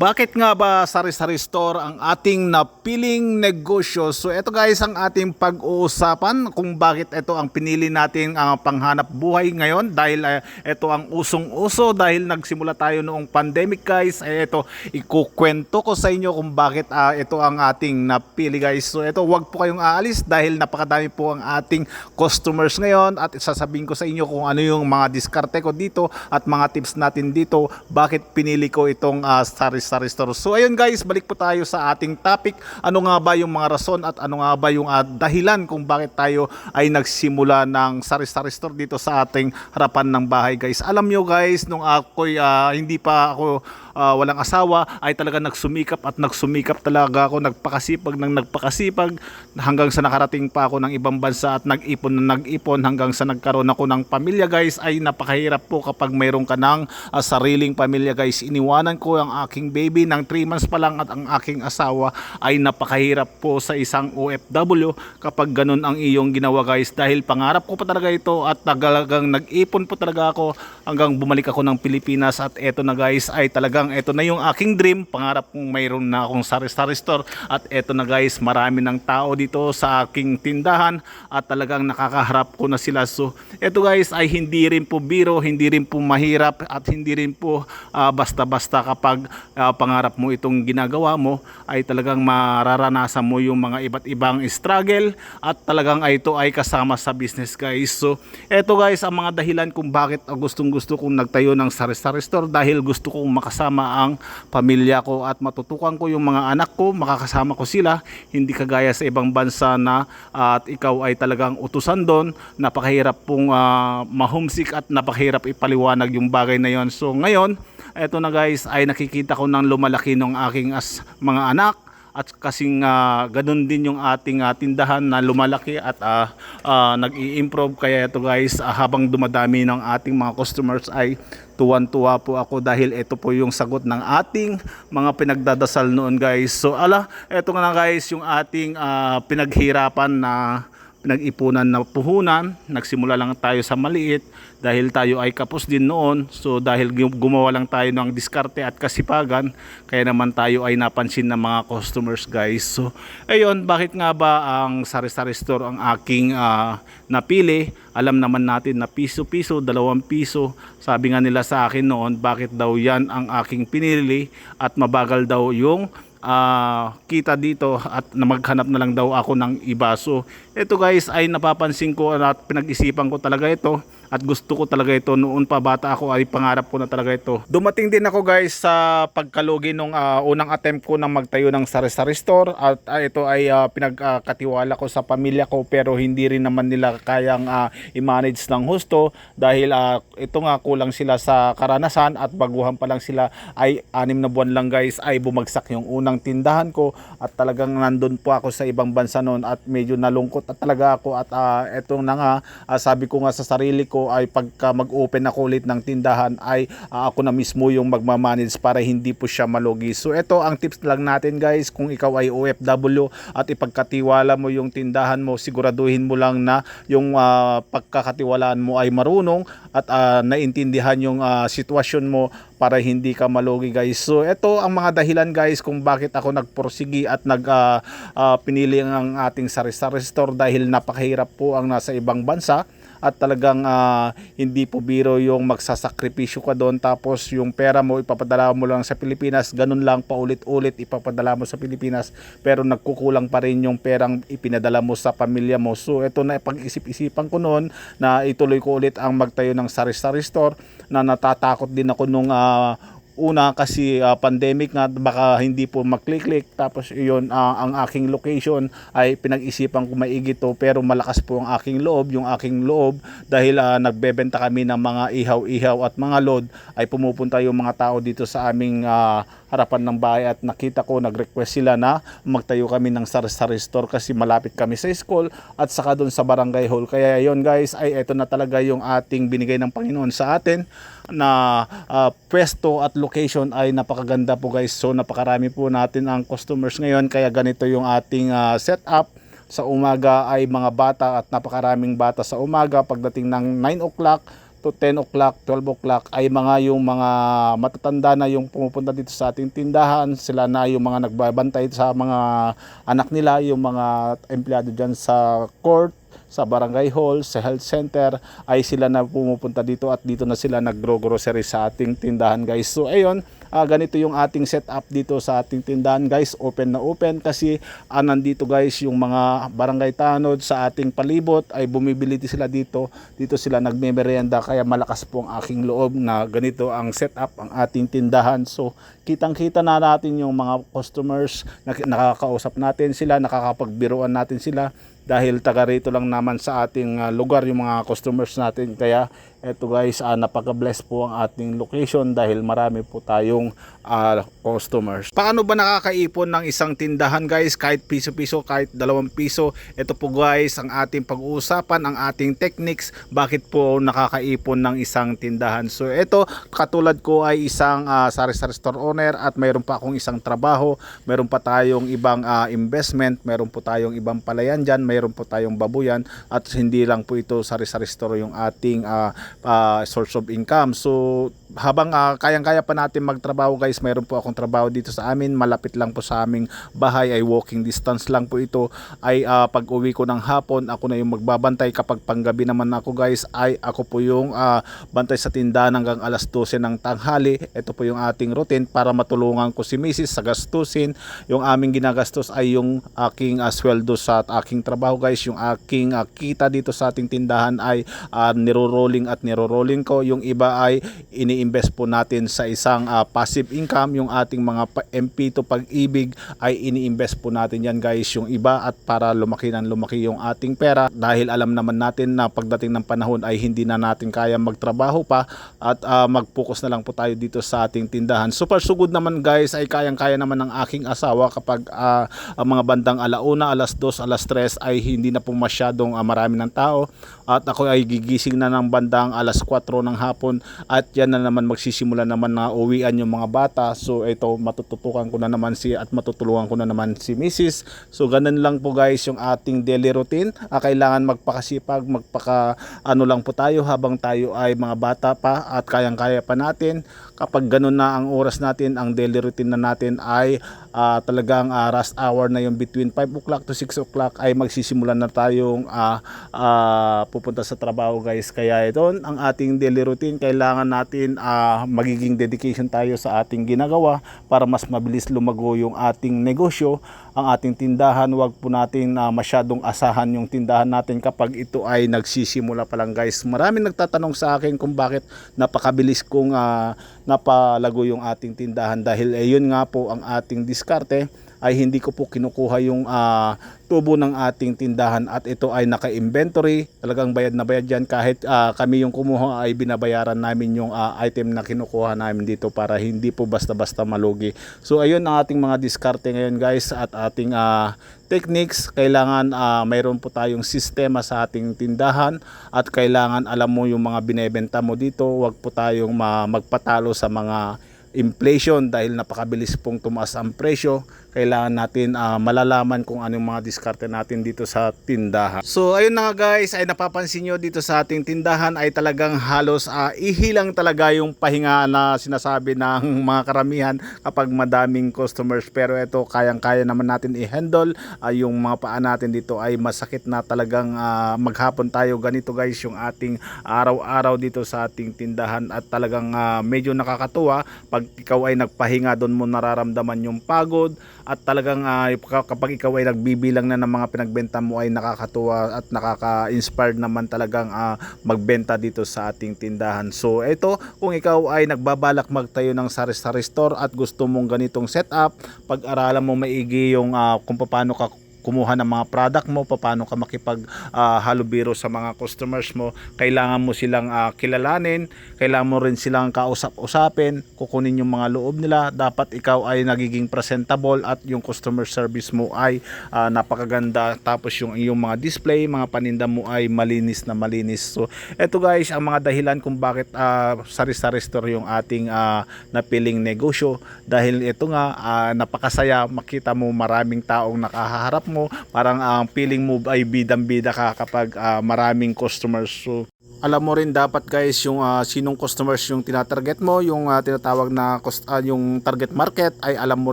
Bakit nga ba sari-sari store ang ating napiling negosyo? So ito guys ang ating pag-uusapan kung bakit ito ang pinili natin ang panghanap buhay ngayon dahil ito ang usong-uso dahil nagsimula tayo noong pandemic guys. Eh, ito ikukwento ko sa inyo kung bakit uh, ito ang ating napili guys. So ito wag po kayong aalis dahil napakadami po ang ating customers ngayon at sasabihin ko sa inyo kung ano yung mga diskarte ko dito at mga tips natin dito bakit pinili ko itong uh, sari sa restore. So ayun guys, balik po tayo sa ating topic. Ano nga ba yung mga rason at ano nga ba yung uh, dahilan kung bakit tayo ay nagsimula ng sari-sari store dito sa ating harapan ng bahay guys. Alam nyo guys, nung ako'y uh, hindi pa ako uh, walang asawa ay talaga nagsumikap at nagsumikap talaga ako nagpakasipag ng nagpakasipag hanggang sa nakarating pa ako ng ibang bansa at nag-ipon na nag-ipon hanggang sa nagkaroon ako ng pamilya guys ay napakahirap po kapag mayroon ka ng uh, sariling pamilya guys iniwanan ko ang aking baby ng 3 months pa lang at ang aking asawa ay napakahirap po sa isang OFW kapag ganun ang iyong ginawa guys. Dahil pangarap ko pa talaga ito at talagang nag-ipon po talaga ako hanggang bumalik ako ng Pilipinas. At eto na guys ay talagang ito na yung aking dream. Pangarap kong mayroon na akong sari-sari store. At eto na guys marami ng tao dito sa aking tindahan at talagang nakakaharap ko na sila. So eto guys ay hindi rin po biro hindi rin po mahirap at hindi rin po uh, basta-basta kapag uh, pangarap mo itong ginagawa mo ay talagang mararanasan mo yung mga iba't ibang struggle at talagang ito ay kasama sa business guys. So eto guys ang mga dahilan kung bakit gustong gusto kong nagtayo ng sari-sari store dahil gusto kong makasama ang pamilya ko at matutukan ko yung mga anak ko, makakasama ko sila, hindi kagaya sa ibang bansa na uh, at ikaw ay talagang utusan doon, napakahirap pong uh, mahomesick at napakahirap ipaliwanag yung bagay na yon. So ngayon, eto na guys ay nakikita ko ng lumalaki ng aking as mga anak. At kasing uh, ganun din yung ating uh, tindahan na lumalaki at uh, uh, nag-i-improve. Kaya ito guys uh, habang dumadami ng ating mga customers ay tuwan-tuwa po ako dahil ito po yung sagot ng ating mga pinagdadasal noon guys. So ala ito na guys yung ating uh, pinaghirapan na pinag-ipunan na puhunan. Nagsimula lang tayo sa maliit dahil tayo ay kapos din noon. So dahil gumawa lang tayo ng diskarte at kasipagan, kaya naman tayo ay napansin ng mga customers guys. So ayun, bakit nga ba ang sari-sari store ang aking uh, napili? Alam naman natin na piso-piso, dalawang piso. Sabi nga nila sa akin noon, bakit daw yan ang aking pinili at mabagal daw yung uh, kita dito at na maghanap na lang daw ako ng iba. So, ito guys ay napapansin ko at pinag-isipan ko talaga ito at gusto ko talaga ito noon pa bata ako ay pangarap ko na talaga ito. Dumating din ako guys sa pagkalugi nung uh, unang attempt ko ng magtayo ng sari-sari store at uh, ito ay uh, pinagkatiwala ko sa pamilya ko pero hindi rin naman nila kayang uh, i-manage ng husto dahil uh, ito nga kulang sila sa karanasan at baguhan pa lang sila ay anim na buwan lang guys ay bumagsak yung unang tindahan ko at talagang nandun po ako sa ibang bansa noon at medyo nalungkot at talaga ako at uh, etong na nga uh, sabi ko nga sa sarili ko ay pagka mag-open ako ulit ng tindahan ay uh, ako na mismo yung magmamanage para hindi po siya malugi. So ito ang tips lang natin guys kung ikaw ay OFW at ipagkatiwala mo yung tindahan mo siguraduhin mo lang na yung uh, pagkakatiwalaan mo ay marunong at uh, naintindihan yung uh, sitwasyon mo para hindi ka malugi guys. So ito ang mga dahilan guys kung bakit ako nagporsigi at nag uh, uh, pinili ang ating sari-sari store dahil napakahirap po ang nasa ibang bansa at talagang uh, hindi po biro yung magsasakripisyo ka doon. Tapos yung pera mo ipapadala mo lang sa Pilipinas. Ganun lang paulit-ulit ipapadala mo sa Pilipinas. Pero nagkukulang pa rin yung perang ipinadala mo sa pamilya mo. So ito na pag-isip-isipan ko noon na ituloy ko ulit ang magtayo ng sari-sari store na natatakot din ako nung uh, una kasi uh, pandemic nga baka hindi po maklik-click tapos iyon uh, ang aking location ay pinag-isipan ko maigi to pero malakas po ang aking loob. Yung aking loob dahil uh, nagbebenta kami ng mga ihaw-ihaw at mga load ay pumupunta yung mga tao dito sa aming uh, harapan ng bahay at nakita ko nag-request sila na magtayo kami ng sari-sari store kasi malapit kami sa school at saka doon sa barangay hall kaya yon guys ay ito na talaga yung ating binigay ng Panginoon sa atin na uh, pwesto at location ay napakaganda po guys. So napakarami po natin ang customers ngayon kaya ganito yung ating uh, setup. Sa umaga ay mga bata at napakaraming bata sa umaga pagdating ng 9 o'clock to 10 o'clock, 12 o'clock ay mga yung mga matatanda na yung pumupunta dito sa ating tindahan. Sila na yung mga nagbabantay sa mga anak nila, yung mga empleyado dyan sa court, sa barangay hall, sa health center, ay sila na pumupunta dito at dito na sila nagro-grocery sa ating tindahan guys. So ayun, ah, ganito yung ating setup dito sa ating tindahan guys. Open na open kasi ah, nandito guys yung mga barangay tanod sa ating palibot ay bumibili sila dito. Dito sila nagmemeryenda kaya malakas po ang aking loob na ganito ang setup ang ating tindahan. So kitang kita na natin yung mga customers na nakakausap natin sila, nakakapagbiruan natin sila dahil taga rito lang naman sa ating ah, lugar yung mga customers natin kaya eto guys ah, napaka-bless po ang ating location dahil marami po tayong ah, customers. Paano ba nakakaipon ng isang tindahan guys kahit piso-piso kahit dalawang piso? Ito po guys ang ating pag-uusapan ang ating techniques bakit po nakakaipon ng isang tindahan. So ito katulad ko ay isang ah, sari-sari store owner at mayroon pa akong isang trabaho, mayroon pa tayong ibang ah, investment, mayroon po tayong ibang palayan dyan, mayroon po tayong babuyan at hindi lang po ito sari-sari store yung ating ah, ah, source of income. So habang ah, kayang-kaya pa natin magtrabaho guys, mayroon po akong trabaho dito sa amin, malapit lang po sa aming bahay ay walking distance lang po ito. Ay ah, pag uwi ko ng hapon, ako na yung magbabantay kapag panggabi naman ako guys, ay ako po yung ah, bantay sa tindahan hanggang alas 12 ng tanghali. Ito po yung ating routine para matulungan ko si Mrs. sa gastusin. Yung aming ginagastos ay yung aking ah, sweldo sa aking trabaho guys, yung aking ah, kita dito sa ating tindahan ay ah, niro-rolling at niro-rolling ko. Yung iba ay ini-invest po natin sa isang ah, passive income. Yung ating mga MP to pag-ibig ay ini-invest po natin yan guys. Yung iba at para lumaki ng lumaki yung ating pera dahil alam naman natin na pagdating ng panahon ay hindi na natin kaya magtrabaho pa at ah, mag-focus na lang po tayo dito sa ating tindahan. Super sugod naman guys ay kayang-kaya naman ng aking asawa kapag ah, ang mga bandang alauna, alas 2, alas 3 ay hindi na po masyadong ah, marami ng tao at ako ay gigising na ng bandang alas 4 ng hapon at yan na naman magsisimula naman na uwian yung mga bata. So ito matututukan ko na naman si at matutulungan ko na naman si Mrs. So ganun lang po guys yung ating daily routine. Ah, kailangan magpakasipag magpaka ano lang po tayo habang tayo ay mga bata pa at kayang-kaya pa natin. Kapag ganun na ang oras natin ang daily routine na natin ay ah, talagang ah, rush hour na yung between 5 o'clock to 6 o'clock ay magsisimula na tayong ah, ah, pupunta sa trabaho guys. Kaya ito ang ating daily routine. Kailangan natin ah, magiging dedication tayo sa ating ginagawa para mas mabilis lumago yung ating negosyo ang ating tindahan. Wag po natin na masyadong asahan yung tindahan natin kapag ito ay nagsisimula pa lang guys. Maraming nagtatanong sa akin kung bakit napakabilis kong ah, napalago yung ating tindahan dahil eh, yun nga po ang ating diskarte ay hindi ko po kinukuha yung ah, tubo ng ating tindahan at ito ay naka-inventory. Talagang bayad na bayad yan kahit ah, kami yung kumuha ay binabayaran namin yung ah, item na kinukuha namin dito para hindi po basta-basta malugi. So ayun ang ating mga diskarte ngayon guys at ating ah, techniques. Kailangan ah, mayroon po tayong sistema sa ating tindahan at kailangan alam mo yung mga binebenta mo dito. Huwag po tayong ma- magpatalo sa mga inflation dahil napakabilis pong tumaas ang presyo kailangan natin ah, malalaman kung anong mga diskarte natin dito sa tindahan. So ayun na guys ay napapansin nyo dito sa ating tindahan ay talagang halos ah, ihilang talaga yung pahinga na sinasabi ng mga karamihan kapag madaming customers. Pero ito kayang kaya naman natin i-handle Ah, yung mga paa natin dito ay masakit na talagang ah, maghapon tayo. Ganito guys yung ating araw-araw dito sa ating tindahan. At talagang ah, medyo nakakatuwa pag ikaw ay nagpahinga doon mo nararamdaman yung pagod at talagang ah, kapag ikaw ay nagbibilang na ng mga pinagbenta mo ay nakakatuwa at nakaka-inspired naman talagang ah, magbenta dito sa ating tindahan. So ito kung ikaw ay nagbabalak magtayo ng sari-sari store at gusto mong ganitong setup, pag-aralan mo maigi yung ah, kung paano ka kumuha ng mga product mo, paano ka makipag ah, halubiro sa mga customers mo, kailangan mo silang ah, kilalanin, kailangan mo rin silang kausap-usapin, kukunin yung mga loob nila, dapat ikaw ay nagiging presentable at yung customer service mo ay ah, napakaganda, tapos yung iyong mga display, mga paninda mo ay malinis na malinis. So, eto guys, ang mga dahilan kung bakit ah, sari-sari store yung ating ah, napiling negosyo. Dahil ito nga ah, napakasaya makita mo maraming taong nakaharap mo parang ang feeling mo ay bidang bida ka kapag ah, maraming customers. So alam mo rin dapat guys yung ah, sinong customers yung tinatarget mo, yung ah, tinatawag na cost, ah, yung target market ay alam mo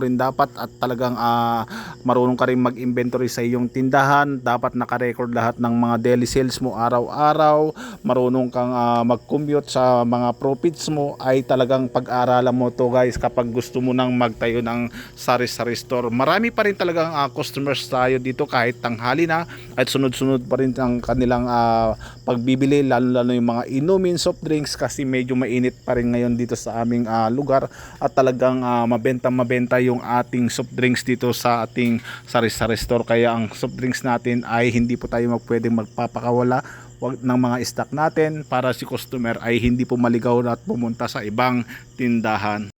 rin dapat at talagang ah, marunong ka rin mag-inventory sa iyong tindahan, dapat naka-record lahat ng mga daily sales mo araw-araw, marunong kang ah, mag-compute sa mga profits mo. Ay talagang pag-aralan mo to guys kapag gusto mo nang magtayo ng sari-sari store. Marami pa rin talagang ah, customers tayo dito kahit tanghali na at sunod-sunod pa rin ang kanilang ah, pagbibili lalo lalo yung mga inumin, soft drinks kasi medyo mainit pa rin ngayon dito sa aming ah, lugar at talagang ah, mabenta mabenta yung ating soft drinks dito sa ating sari-sari store kaya ang soft drinks natin ay hindi po tayo mag pwedeng magpapakawala ng mga stock natin para si customer ay hindi po maligaw at pumunta sa ibang tindahan.